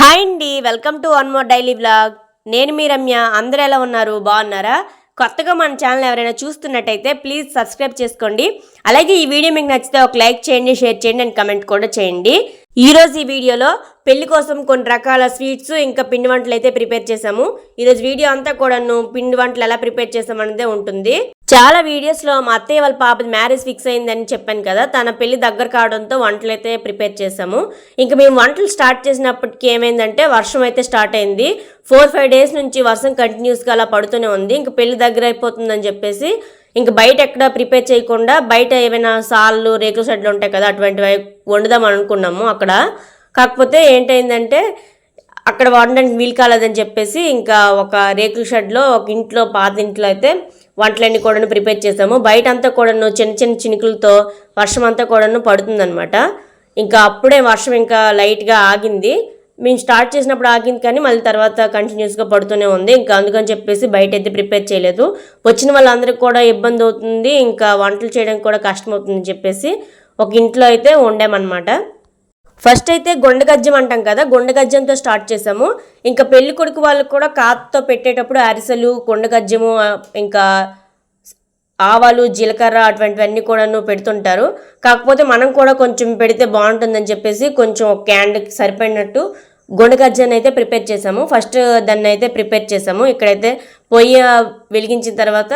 Hi అండి welcome to one more daily blog నేను మీ రమ్య అందరూ ఎలా ఉన్నారు? బాగున్నారా? కొత్తగా మన ఛానల్ ఎవరైనా చూస్తున్నట్టయితే ప్లీజ్ సబ్స్క్రైబ్ చేసుకోండి. అలాగే ఈ వీడియో మీకు నచ్చితే ఒక లైక్ చేయండి షేర్ చేయండి అండ్ కమెంట్ కూడా చేయండి. ఈరోజు ఈ వీడియోలో పెళ్ళి కోసం కొన్ని రకాల స్వీట్స్ ఇంకా పిండి వంటలు అయితే ప్రిపేర్ చేసాము ఈరోజు వీడియో అంతా కూడాను పిండి వంటలు ఎలా ప్రిపేర్ చేసామనేదే ఉంటుంది. చాలా వీడియోస్లో మా అత్తయ్య వాళ్ళ పాపది మ్యారేజ్ ఫిక్స్ అయిందని చెప్పాను కదా తన పెళ్ళి దగ్గర కావడంతో వంటలు అయితే ప్రిపేర్ చేసాము ఇంకా మేము వంటలు స్టార్ట్ చేసినప్పటికి ఏమైందంటే వర్షం అయితే స్టార్ట్ అయింది. ఫోర్ ఫైవ్ డేస్ నుంచి వర్షం కంటిన్యూస్గా అలా పడుతూనే ఉంది. ఇంకా పెళ్ళి దగ్గర అయిపోతుందని చెప్పేసి ఇంకా బయట ఎక్కడ ప్రిపేర్ చేయకుండా బయట ఏమైనా సాళ్ళు రేకుల షెడ్లు ఉంటాయి కదా అటువంటివి వండుదాం అనుకున్నాము అక్కడ. కాకపోతే ఏంటైందంటే అక్కడ వండడానికి వీలు కాలేదని చెప్పేసి ఇంకా ఒక రేకుల షెడ్లో ఒక ఇంట్లో పాత ఇంట్లో అయితే వంటలన్నీ కూడాను ప్రిపేర్ చేసాము. బయట అంతా కూడాను చిన్న చిన్న చినుకులతో వర్షం అంతా కూడాను పడుతుందనమాట ఇంకా అప్పుడే వర్షం ఇంకా లైట్గా ఆగింది. మేము స్టార్ట్ చేసినప్పుడు ఆగింది కానీ మళ్ళీ తర్వాత కంటిన్యూస్గా పడుతూనే ఉంది. ఇంకా అందుకని చెప్పేసి బయట అయితే ప్రిపేర్ చేయలేదు. వచ్చిన వాళ్ళందరికీ కూడా ఇబ్బంది అవుతుంది. ఇంకా వంటలు చేయడానికి కూడా కష్టం అవుతుందని చెప్పేసి ఒక ఇంట్లో అయితే వండామన్నమాట. ఫస్ట్ అయితే గొండగజ్జం అంటాం కదా గొండగజ్జంతో స్టార్ట్ చేసాము. ఇంకా పెళ్ళి కొడుకు వాళ్ళకి కూడా కాత్తో పెట్టేటప్పుడు అరిసెలు గొండగజ్జము ఇంకా ఆవాలు జీలకర్ర అటువంటివన్నీ కూడాను పెడుతుంటారు. కాకపోతే మనం కూడా కొంచెం పెడితే బాగుంటుందని చెప్పేసి కొంచెం ఒక క్యాండ్కి సరిపడినట్టు గొండగజ్జాన్ని అయితే ప్రిపేర్ చేసాము ఫస్ట్ దాన్ని అయితే ప్రిపేర్ చేసాము ఇక్కడైతే పొయ్యి వెలిగించిన తర్వాత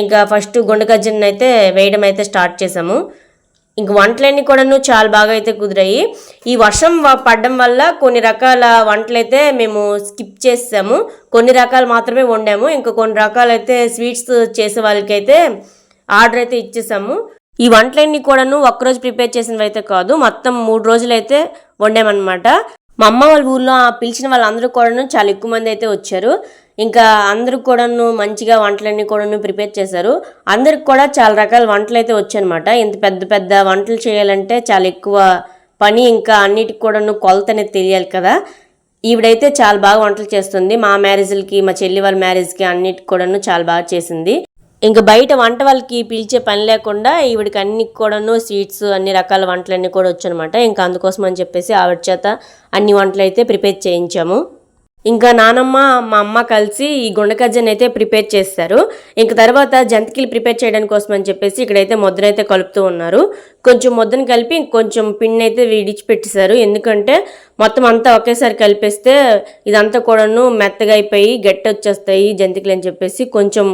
ఇంకా ఫస్ట్ గొండగజ్జన్ని అయితే వేయడం అయితే స్టార్ట్ చేసాము ఇంక వంటలన్నీ కూడాను చాలా బాగా అయితే కుదిరాయి. ఈ వర్షం పడడం వల్ల కొన్ని రకాల వంటలైతే మేము స్కిప్ చేసాము కొన్ని రకాలు మాత్రమే వండాము. ఇంకా కొన్ని రకాలైతే స్వీట్స్ చేసే వాళ్ళకైతే ఆర్డర్ అయితే ఇచ్చేసాము. ఈ వంటలన్నీ కూడాను ఒక్కరోజు ప్రిపేర్ చేసినవి అయితే కాదు మొత్తం మూడు రోజులైతే వండామన్నమాట. మా అమ్మ వాళ్ళ ఊర్లో పిలిచిన వాళ్ళందరూ కూడాను చాలా ఎక్కువ మంది అయితే వచ్చారు. ఇంకా అందరూ కూడాను మంచిగా వంటలన్నీ కూడాను ప్రిపేర్ చేశారు. అందరికి కూడా చాలా రకాల వంటలు అయితే వచ్చాయన్నమాట. ఇంత పెద్ద పెద్ద వంటలు చేయాలంటే చాలా ఎక్కువ పని ఇంకా అన్నిటికి కూడాను కొలత అనేది తెలియాలి కదా. ఈవిడైతే చాలా బాగా వంటలు చేస్తుంది. మా మ్యారేజ్లకి మా చెల్లి వాళ్ళ మ్యారేజ్కి అన్నిటికి కూడాను చాలా బాగా చేసింది. ఇంకా బయట వంట వాళ్ళకి పిలిచే పని లేకుండా ఈవిడికి అన్ని కూడాను స్వీట్స్ అన్ని రకాల వంటలన్నీ కూడా వచ్చనమాట. ఇంకా అందుకోసం అని చెప్పేసి ఆవిడ చేత అన్ని వంటలు అయితే ప్రిపేర్ చేయించాము. ఇంకా నానమ్మ మా అమ్మ కలిసి ఈ గుండకజ్జని అయితే ప్రిపేర్ చేస్తారు. ఇంక తర్వాత జంతికలు ప్రిపేర్ చేయడానికి కోసం అని చెప్పేసి ఇక్కడైతే ముద్దను అయితే కలుపుతూ ఉన్నారు. కొంచెం ముద్దను కలిపి కొంచెం పిండి అయితే విడిచిపెట్టేశారు. ఎందుకంటే మొత్తం అంతా ఒకేసారి కలిపేస్తే ఇదంతా కూడాను మెత్తగా అయిపోయి గట్టి వచ్చేస్తాయి జంతికలు అని చెప్పేసి కొంచెం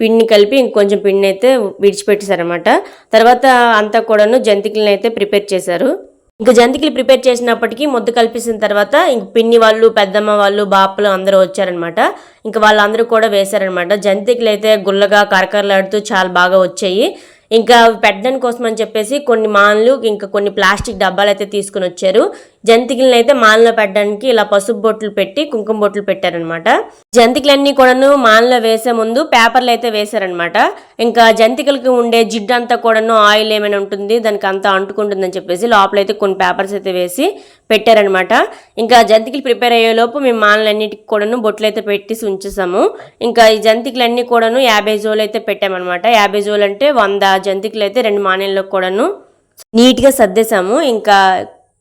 పిండిని కలిపి ఇంకొంచెం పిండిని అయితే విడిచిపెట్టేశారనమాట తర్వాత అంతా కూడాను జంతికలను అయితే ప్రిపేర్ చేశారు. ఇంకా జంతికలు ప్రిపేర్ చేసినప్పటికీ ముద్ద కల్పించిన తర్వాత ఇంక పిన్ని వాళ్ళు పెద్దమ్మ వాళ్ళు బాపలు అందరూ వచ్చారనమాట ఇంకా వాళ్ళందరూ కూడా వేశారనమాట జంతికలు అయితే గుల్లగా కరకరలాడుతూ చాలా బాగా వచ్చాయి. ఇంకా పెట్టడానికి కోసం అని చెప్పేసి కొన్ని మాన్లు ఇంకా కొన్ని ప్లాస్టిక్ డబ్బాలు అయితే తీసుకుని వచ్చారు. జంతికలను అయితే మాలలో పెట్టడానికి ఇలా పసుపు బొట్లు పెట్టి కుంకుమ బొట్లు పెట్టారనమాట. జంతికలన్నీ కూడాను మాలలో వేసే ముందు పేపర్లు అయితే వేశారనమాట. ఇంకా జంతికలకి ఉండే జిడ్డు అంతా కూడాను ఆయిల్ ఏమైనా ఉంటుంది దానికి అంతా అంటుకుంటుందని చెప్పేసి లోపలైతే కొన్ని పేపర్స్ అయితే వేసి పెట్టారనమాట. ఇంకా జంతికలు ప్రిపేర్ అయ్యేలోపు మేము మాలన్నిటికి కూడాను బొట్లు అయితే పెట్టేసి ఉంచేసాము ఇంకా ఈ జంతికలన్నీ కూడాను యాభై జోలు అయితే పెట్టామన్నమాట యాభై జోలు అంటే వంద జంతికలు అయితే రెండు మానేల్లో కూడాను నీట్గా సర్దేశాము. ఇంకా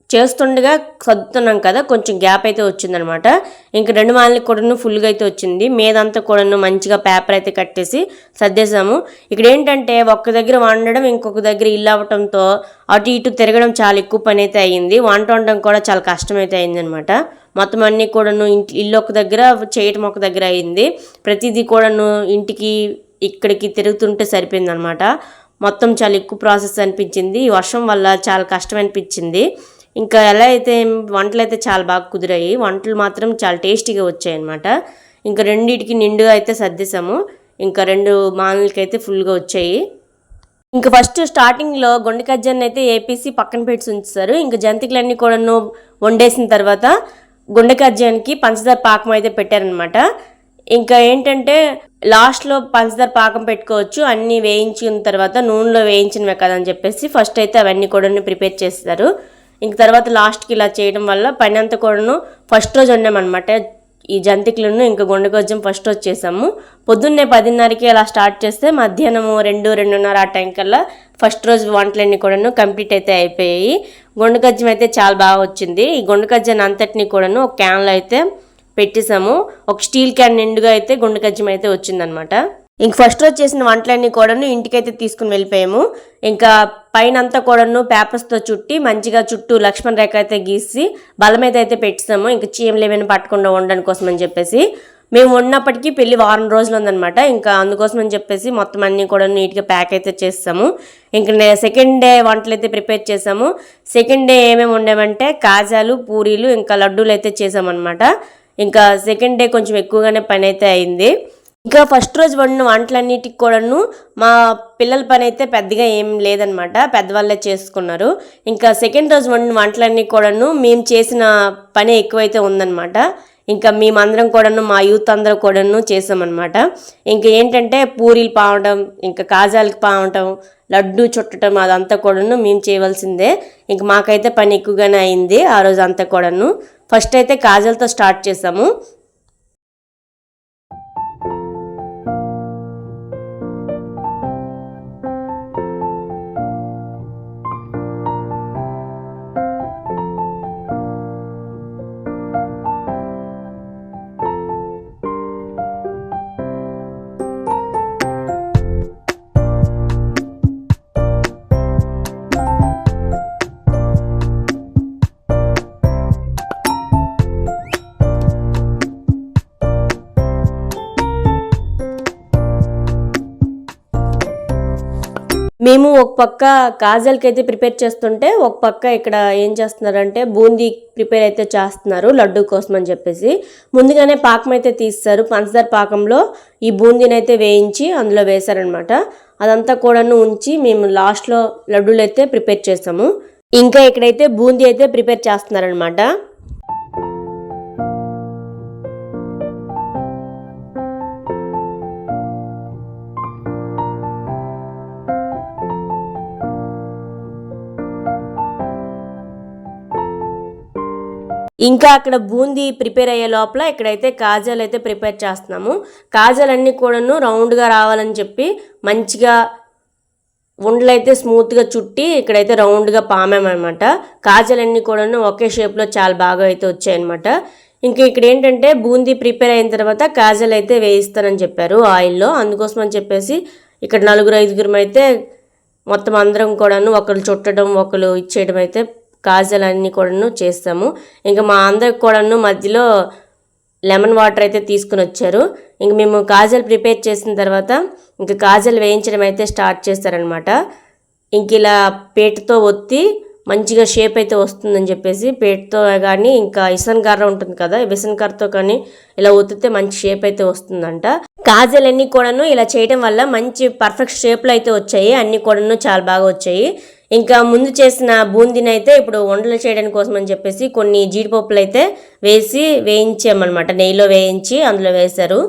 చేస్తుండగా సర్దుతున్నాం కదా కొంచెం గ్యాప్ అయితే వచ్చిందనమాట. ఇంకా రెండు మాలకి కూడాను ఫుల్గా అయితే వచ్చింది. మీదంతా కూడాను మంచిగా పేపర్ అయితే కట్టేసి సర్దేశాము. ఇక్కడ ఏంటంటే ఒక్క దగ్గర వండడం ఇంకొక దగ్గర ఇల్లు అవ్వటంతో అటు ఇటు తిరగడం చాలా ఎక్కువ పని అయితే అయ్యింది. వంట వండడం కూడా చాలా కష్టం అయితే అయిందనమాట మొత్తం అన్నీ కూడాను ఇంటి ఇల్లు ఒక దగ్గర చేయటం ఒక దగ్గర అయింది ప్రతిదీ కూడాను ఇంటికి ఇక్కడికి తిరుగుతుంటే సరిపోయిందనమాట. మొత్తం చాలా ఎక్కువ ప్రాసెస్ అనిపించింది. ఈ వర్షం వల్ల చాలా కష్టం అనిపించింది. ఇంకా ఎలా అయితే వంటలు అయితే చాలా బాగా కుదిరాయి వంటలు మాత్రం చాలా టేస్టీగా వచ్చాయి అనమాట ఇంకా రెండింటికి నిండుగా అయితే సర్దేశాము. ఇంకా రెండు మామూలకైతే అయితే ఫుల్గా వచ్చాయి. ఇంకా ఫస్ట్ స్టార్టింగ్లో గుండెకజ్జాన్ని అయితే ఏపీసి పక్కన పెట్టి ఉంచుతారు ఇంకా జంతికలన్నీ కూడాను వండేసిన తర్వాత గుండెకజ్జానికి పంచదార పాకం అయితే పెట్టారనమాట ఇంకా ఏంటంటే లాస్ట్లో పంచదార పాకం పెట్టుకోవచ్చు అన్నీ వేయించిన తర్వాత నూనెలో వేయించినవే కదా అని చెప్పేసి ఫస్ట్ అయితే అవన్నీ కూడా ప్రిపేర్ చేస్తారు. ఇంక తర్వాత లాస్ట్కి ఇలా చేయడం వల్ల పని అంతా కూడాను ఫస్ట్ రోజు వండామన్నమాట ఈ జంతికలను ఇంకా గుండెకొజ్జం ఫస్ట్ వచ్చేసాము పొద్దున్నే పదిన్నరకి అలా స్టార్ట్ చేస్తే మధ్యాహ్నము రెండు రెండున్నర ఆ టైం కల్లా ఫస్ట్ రోజు వంటలన్నీ కూడాను కంప్లీట్ అయితే అయిపోయాయి. గుండెకజ్జం అయితే చాలా బాగా వచ్చింది. ఈ గుండెకజ్జాన్ని అంతటిని కూడాను ఒక క్యాన్లో అయితే పెట్టేసాము. ఒక స్టీల్ క్యాన్ నిండుగా అయితే గుండెకజ్జం అయితే వచ్చిందనమాట ఇంక ఫస్ట్ రోజు చేసిన వంటలన్నీ కూడాను ఇంటికైతే తీసుకుని వెళ్ళిపోయాము. ఇంకా పైన అంతా కూడాను పేపర్స్తో చుట్టి మంచిగా చుట్టూ లక్ష్మణ్ రేఖ అయితే గీసి బలం మీద అయితే పెట్టిస్తాము. ఇంకా చీమలు ఏమైనా పట్టకుండా ఉండడం కోసం అని చెప్పేసి. మేము ఉన్నప్పటికీ పెళ్ళి వారం రోజులు ఉందనమాట ఇంకా అందుకోసం అని చెప్పేసి మొత్తం అన్నీ కూడా నీట్గా ప్యాక్ అయితే చేస్తాము. ఇంకా సెకండ్ డే వంటలు అయితే ప్రిపేర్ చేసాము. సెకండ్ డే ఏమేమి ఉండేవంటే కాజాలు పూరీలు ఇంకా లడ్డూలు అయితే చేసామన్నమాట. ఇంకా సెకండ్ డే కొంచెం ఎక్కువగానే పని అయితే అయింది. ఇంకా ఫస్ట్ రోజు వండిన వంటలన్నిటికి కూడాను మా పిల్లల పని అయితే పెద్దగా ఏం లేదనమాట. పెద్దవాళ్ళే చేసుకున్నారు. ఇంకా సెకండ్ రోజు వండిన వంటలన్నీ కూడాను మేము చేసిన పని ఎక్కువైతే ఉందన్నమాట ఇంకా మేమందరం కూడాను మా యూత్ అందరూ కూడాను చేసామన్నమాట ఇంకా ఏంటంటే పూరీలు పావడం ఇంకా కాజాలకు పావటం లడ్డు చుట్టడం అదంతా కూడాను మేము చేయవలసిందే. ఇంక మాకైతే పని ఎక్కువగానే అయింది ఆ రోజు అంతా కూడాను. ఫస్ట్ అయితే కాజాలతో స్టార్ట్ చేసాము. మేము ఒక పక్క కాజల్కి అయితే ప్రిపేర్ చేస్తుంటే ఒక పక్క ఇక్కడ ఏం చేస్తున్నారంటే బూందీ ప్రిపేర్ అయితే చేస్తున్నారు లడ్డు కోసం అని చెప్పేసి. ముందుగానే పాకం అయితే తీస్తారు. పంచదార పాకంలో ఈ బూందీని అయితే వేయించి అందులో వేశారనమాట అదంతా కూడాను ఉంచి మేము లాస్ట్లో లడ్డూలు అయితే ప్రిపేర్ చేసాము ఇంకా ఇక్కడైతే బూందీ అయితే ప్రిపేర్ చేస్తున్నారనమాట ఇంకా అక్కడ బూందీ ప్రిపేర్ అయ్యే లోపల ఇక్కడైతే కాజాలు అయితే ప్రిపేర్ చేస్తున్నాము. కాజాలన్నీ కూడాను రౌండ్గా రావాలని చెప్పి మంచిగా ఉండలు అయితే స్మూత్గా చుట్టి ఇక్కడైతే రౌండ్గా పామామన్నమాట. కాజాలన్నీ కూడాను ఒకే షేప్లో చాలా బాగా అయితే వచ్చాయన్నమాట. ఇంకా ఇక్కడ ఏంటంటే బూందీ ప్రిపేర్ అయిన తర్వాత కాజల్ అయితే వేయిస్తానని చెప్పారు ఆయిల్లో. అందుకోసం అని చెప్పేసి ఇక్కడ నలుగురు ఐదుగురం అయితే మొత్తం అందరం కూడాను ఒకరు చుట్టడం ఒకరు ఇచ్చేయడం అయితే కాజలన్నీ కూడాను చేస్తాము. ఇంకా మా అందరికి కూడాను మధ్యలో లెమన్ వాటర్ అయితే తీసుకుని వచ్చారు. ఇంక మేము కాజల్ ప్రిపేర్ చేసిన తర్వాత ఇంకా కాజల్ వేయించడం అయితే స్టార్ట్ చేస్తారనమాట ఇంక ఇలా పేటతో ఒత్తి మంచిగా షేప్ అయితే వస్తుందని చెప్పేసి పేటతో కానీ ఇంకా ఇసన్ కర్ర ఉంటుంది కదా విసన్ కర్రతో కానీ ఇలా ఒత్తితే మంచి షేప్ అయితే వస్తుందంట. కాజల్ అన్నీ కూడాను ఇలా చేయడం వల్ల మంచి పర్ఫెక్ట్ షేప్లో అయితే వచ్చాయి. అన్నీ కూడాను చాలా బాగా వచ్చాయి. ఇంకా ముందు చేసిన బూందీని అయితే ఇప్పుడు వండలు చేయడం కోసం అని చెప్పేసి కొన్ని జీడిపప్పులు అయితే వేసి వేయించామన్నమాట. నెయ్యిలో వేయించి అందులో వేశారు.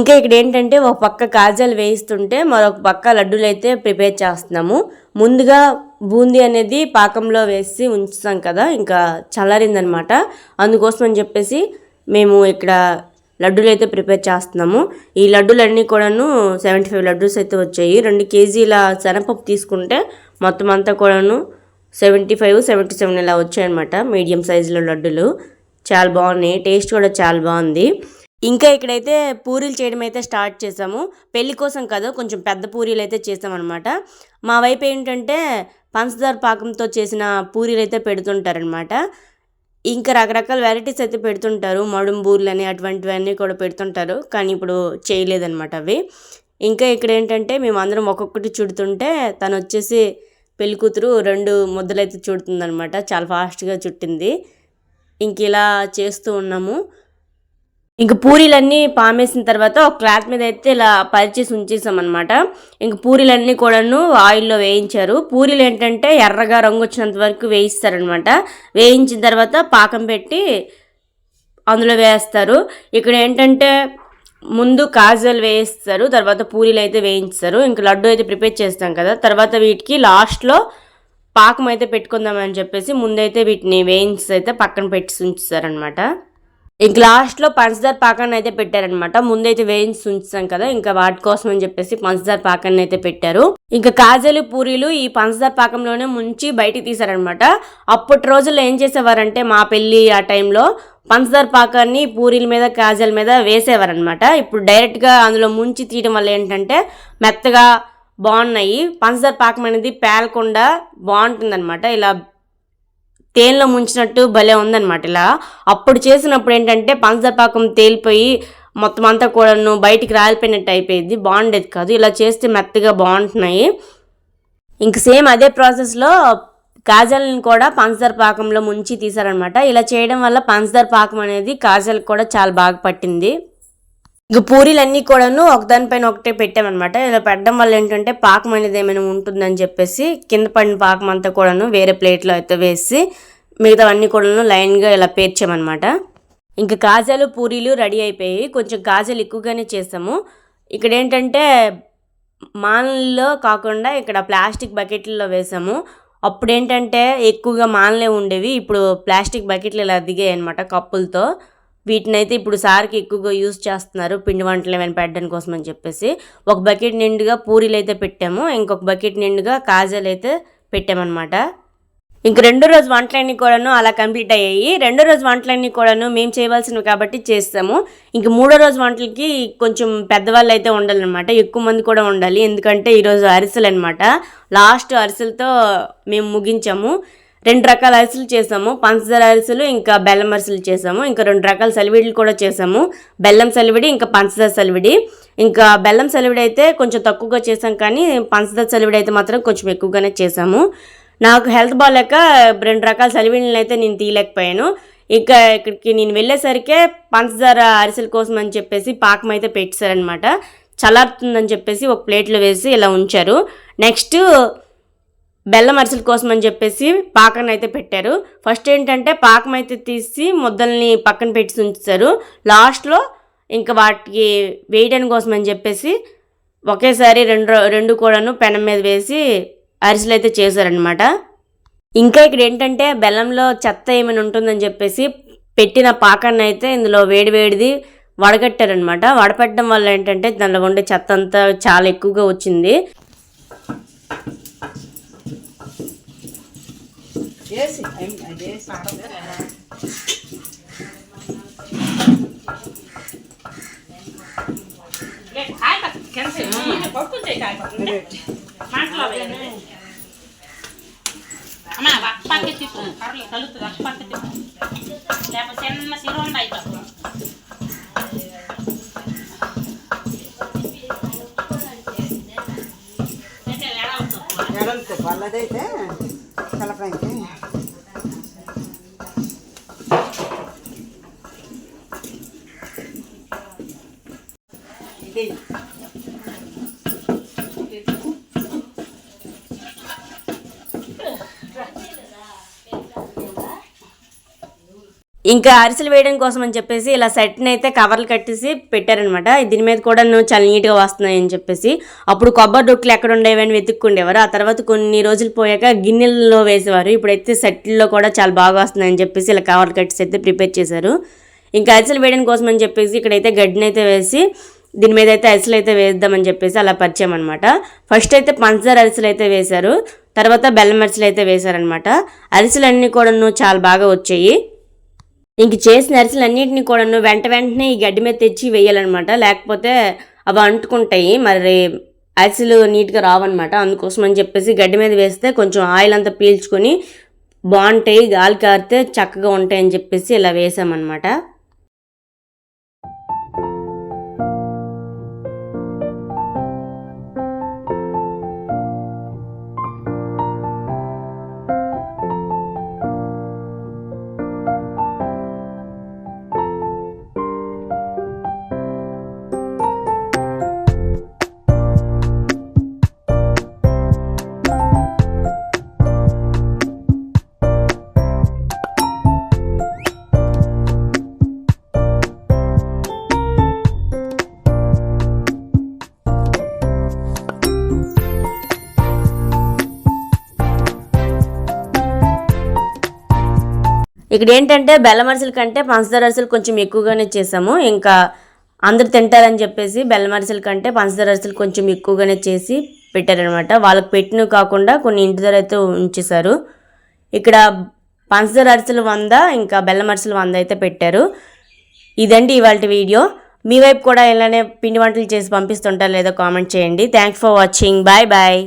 ఇంకా ఇక్కడ ఏంటంటే ఒక పక్క కాజాలు వేయిస్తుంటే మరొక పక్క లడ్డూలు అయితే ప్రిపేర్ చేస్తున్నాము. ముందుగా బూందీ అనేది పాకంలో వేసి ఉంచుతాం కదా ఇంకా చల్లారిందనమాట. అందుకోసం అని చెప్పేసి మేము ఇక్కడ లడ్డూలు అయితే ప్రిపేర్ చేస్తున్నాము. ఈ లడ్డూలన్నీ కూడాను సెవెంటీ ఫైవ్ లడ్డూస్ అయితే వచ్చాయి. రెండు కేజీల శనపప్పు తీసుకుంటే మొత్తం అంతా కూడాను సెవెంటీ ఫైవ్ సెవెంటీ సెవెన్ ఇలా వచ్చాయన్నమాట మీడియం సైజులో లడ్డూలు. చాలా బాగున్నాయి. టేస్ట్ కూడా చాలా బాగుంది. ఇంకా ఇక్కడైతే పూరీలు చేయడం అయితే స్టార్ట్ చేసాము. పెళ్ళి కోసం కదా కొంచెం పెద్ద పూరీలు అయితే చేసామన్నమాట. మా వైపు ఏంటంటే పంచదార పాకంతో చేసిన పూరీలు అయితే పెడుతుంటారనమాట ఇంకా రకరకాల వెరైటీస్ అయితే పెడుతుంటారు. మడుంబూర్లు అని అటువంటివన్నీ కూడా పెడుతుంటారు. కానీ ఇప్పుడు చేయలేదన్నమాట అవి. ఇంకా ఇక్కడ ఏంటంటే మేము అందరం ఒక్కొక్కటి చుడుతుంటే తను వచ్చేసి పెళ్ళి కూతురు రెండు ముద్దలు అయితే చుడుతుందనమాట చాలా ఫాస్ట్గా చుట్టింది. ఇంక ఇలా చేస్తూ ఉన్నాము. ఇంక పూరీలన్నీ పామేసిన తర్వాత ఒక క్లాత్ మీద అయితే ఇలా పరిచేసి ఉంచేసాం అనమాట ఇంక పూరీలన్నీ కూడాను ఆయిల్లో వేయించారు. పూరీలు ఏంటంటే ఎర్రగా రంగు వచ్చినంత వరకు వేయిస్తారనమాట వేయించిన తర్వాత పాకం పెట్టి అందులో వేస్తారు. ఇక్కడ ఏంటంటే ముందు కాజల్ వేయిస్తారు తర్వాత పూరీలు అయితే వేయించారు. ఇంక లడ్డు అయితే ప్రిపేర్ చేస్తాం కదా తర్వాత వీటికి లాస్ట్లో పాకం అయితే పెట్టుకుందామని చెప్పేసి ముందైతే వీటిని వేయించి అయితే పక్కన పెట్టి ఉంచుతారనమాట ఇంక లాస్ట్లో పంచదార పాకాన్ని అయితే పెట్టారనమాట ముందైతే వేయించి ఉంచుతాం కదా ఇంకా వాటి కోసం అని చెప్పేసి పంచదార పాకాన్ని అయితే పెట్టారు. ఇంకా కాజలు పూరీలు ఈ పంచదార పాకంలోనే ముంచి బయటికి తీశారనమాట అప్పటి రోజుల్లో ఏం చేసేవారంటే మా పెళ్ళి ఆ టైంలో పంచదార పాకాన్ని పూరీల మీద కాజల మీద వేసేవారనమాట ఇప్పుడు డైరెక్ట్గా అందులో ముంచి తీయడం వల్ల ఏంటంటే మెత్తగా బాగున్నాయి. పంచదార పాకం అనేది పేలకుండా బాగుంటుందన్నమాట. ఇలా తేనెలో ముంచినట్టు భలే ఉందన్నమాట ఇలా. అప్పుడు చేసినప్పుడు ఏంటంటే పంచదార పాకం తేలిపోయి మొత్తం అంతా కూడాను బయటికి రాలిపోయినట్టు అయిపోయింది. బాగుండేది కాదు. ఇలా చేస్తే మెత్తగా బాగుంటున్నాయి. ఇంక సేమ్ అదే ప్రాసెస్లో కాజల్ని కూడా పంచదార పాకంలో ముంచి తీసారనమాట ఇలా చేయడం వల్ల పంచదార పాకం అనేది కాజల్కి కూడా చాలా బాగా పట్టింది. ఇక పూరీలన్నీ కూడాను ఒకదానిపైన ఒకటే పెట్టామన్నమాట. ఇలా పెట్టడం వల్ల ఏంటంటే పాకం అనేది ఏమైనా ఉంటుందని చెప్పేసి కింద పడిన పాకం అంతా కూడాను వేరే ప్లేట్లో అయితే వేసి మిగతావన్నీ కూడాను లైన్గా ఇలా పేర్చామన్నమాట. ఇంకా కాజాలు పూరీలు రెడీ అయిపోయి కొంచెం కాజాలు ఎక్కువగానే చేసాము. ఇక్కడ ఏంటంటే మాన్లో కాకుండా ఇక్కడ ప్లాస్టిక్ బకెట్లలో వేసాము. అప్పుడు ఏంటంటే ఎక్కువగా మాన్లే ఉండేవి. ఇప్పుడు ప్లాస్టిక్ బకెట్లు ఇలా దిగాయి అనమాట కప్పులతో. వీటిని అయితే ఇప్పుడు సార్కి ఎక్కువగా యూజ్ చేస్తున్నారు పిండి వంటలు ఏమైనా పెట్టడానికి కోసం అని చెప్పేసి. ఒక బకెట్ నిండుగా పూరీలు అయితే పెట్టాము. ఇంకొక బకెట్ నిండుగా కాజాలు అయితే పెట్టామన్నమాట. ఇంక రెండో రోజు వంటలన్నీ కూడాను అలా కంప్లీట్ అయ్యాయి. రెండో రోజు వంటలన్నీ కూడాను మేము చేయవలసినవి కాబట్టి చేస్తాము. ఇంక మూడో రోజు వంటలకి కొంచెం పెద్దవాళ్ళు అయితే ఉండాలన్నమాట. ఎక్కువ మంది కూడా ఉండాలి. ఎందుకంటే ఈరోజు అరిసెలు అనమాట లాస్ట్ అరిసెలతో మేము ముగించాము. రెండు రకాల అరిసెలు చేసాము. పంచదార అరిసెలు ఇంకా బెల్లం అరిసెలు చేసాము. ఇంకా రెండు రకాల సలివిడిలు కూడా చేసాము. బెల్లం సలివిడి ఇంకా పంచదార సలివిడి. ఇంకా బెల్లం సలివిడి అయితే కొంచెం తక్కువగా చేసాం కానీ పంచదార సలివిడి అయితే మాత్రం కొంచెం ఎక్కువగానే చేసాము. నాకు హెల్త్ బాగాలేక రెండు రకాల సలివిడిని అయితే నేను తీయలేకపోయాను. ఇక ఇక్కడికి నేను వెళ్ళేసరికే పంచదార అరిసెల కోసం అని చెప్పేసి పాకం అయితే పెట్టేశారనమాట చల్లారుతుందని చెప్పేసి ఒక ప్లేట్లో వేసి ఇలా ఉంచారు. నెక్స్ట్ బెల్లం అరిసెల కోసం అని చెప్పేసి పాకం అయితే పెట్టారు. ఫస్ట్ ఏంటంటే పాకం అయితే తీసి ముద్దల్ని పక్కన పెట్టి ఉంచుతారు లాస్ట్లో ఇంకా వాటికి వేయడానికి కోసం అని చెప్పేసి ఒకేసారి రెండు రెండు కూడాను పెనం మీద వేసి అరిసెలు అయితే చేశారనమాట ఇంకా ఇక్కడ ఏంటంటే బెల్లంలో చెత్త ఏమైనా ఉంటుందని చెప్పేసి పెట్టిన పాకాన్ని అయితే ఇందులో వేడి వేడిది వడగట్టారనమాట వడపెట్టడం వల్ల ఏంటంటే దానిలో ఉండే చెత్త అంతా చాలా ఎక్కువగా వచ్చింది. చేసి చేసి అమ్మ ఒక పక్క తిప్పు. కర్రలు కలుగుతుంది ఒక పక్క తిప్పు. లేకపోతే చిన్న సిర ఉంది అయిపోతుంది అయితే ఎడవుతుంది ఎడలకు వాళ్ళదైతే కలపడానికి. ఇంకా అరిసెలు వేయడం కోసం అని చెప్పేసి ఇలా సెట్ని అయితే కవర్లు కట్టేసి పెట్టారనమాట. దీని మీద కూడా నువ్వు చాలా నీట్గా వస్తున్నాయని చెప్పేసి. అప్పుడు కొబ్బరి డొక్కులు ఎక్కడ ఉండేవని వెతుక్కుండేవారు. ఆ తర్వాత కొన్ని రోజులు పోయాక గిన్నెల్లో వేసేవారు. ఇప్పుడైతే సెట్లో కూడా చాలా బాగా వస్తున్నాయని చెప్పేసి ఇలా కవర్లు కట్టేసి అయితే ప్రిపేర్ చేశారు. ఇంకా అరిసెలు వేయడం కోసం అని చెప్పేసి ఇక్కడైతే గడ్డిని అయితే వేసి దీని మీద అయితే అరిసెలు అయితే వేద్దామని చెప్పేసి అలా పరిచయం అనమాట. ఫస్ట్ అయితే పంచదార అరిసెలు అయితే వేశారు. తర్వాత బెల్లం అరిసెలు అయితే వేశారనమాట. అరిసెలన్నీ కూడా చాలా బాగా వచ్చాయి. ఇంక చేసిన అరిసెలు అన్నింటినీ కూడాను వెంట వెంటనే ఈ గడ్డి మీద తెచ్చి వేయాలన్నమాట. లేకపోతే అవి అంటుకుంటాయి. మరి అరిసెలు నీట్గా రావన్నమాట. అందుకోసం అని చెప్పేసి గడ్డి మీద వేస్తే కొంచెం ఆయిల్ అంతా పీల్చుకొని బాగుంటాయి. గాలి కారితే చక్కగా ఉంటాయి అని చెప్పేసి ఇలా వేసామన్నమాట. ఇక్కడ ఏంటంటే బెల్లం అరిసెల కంటే పంచదార అరిసెలు కొంచెం ఎక్కువగానే చేసాము. ఇంకా అందరు తింటారని చెప్పేసి బెల్లం అరిసెల కంటే పంచదార అరిసెలు కొంచెం ఎక్కువగానే చేసి పెట్టారనమాట వాళ్ళకి పెట్టినవి కాకుండా కొన్ని ఇంటి దగ్గర అయితే ఉంచేశారు. ఇక్కడ పంచదార అరిసెలు వంద ఇంకా బెల్లం అరిసెలు వంద అయితే పెట్టారు. ఇదండి ఇవాళ వీడియో. మీ వైపు కూడా ఇలానే పిండి వంటలు చేసి పంపిస్తుంటారు లేదో కామెంట్ చేయండి. Thanks for watching bye bye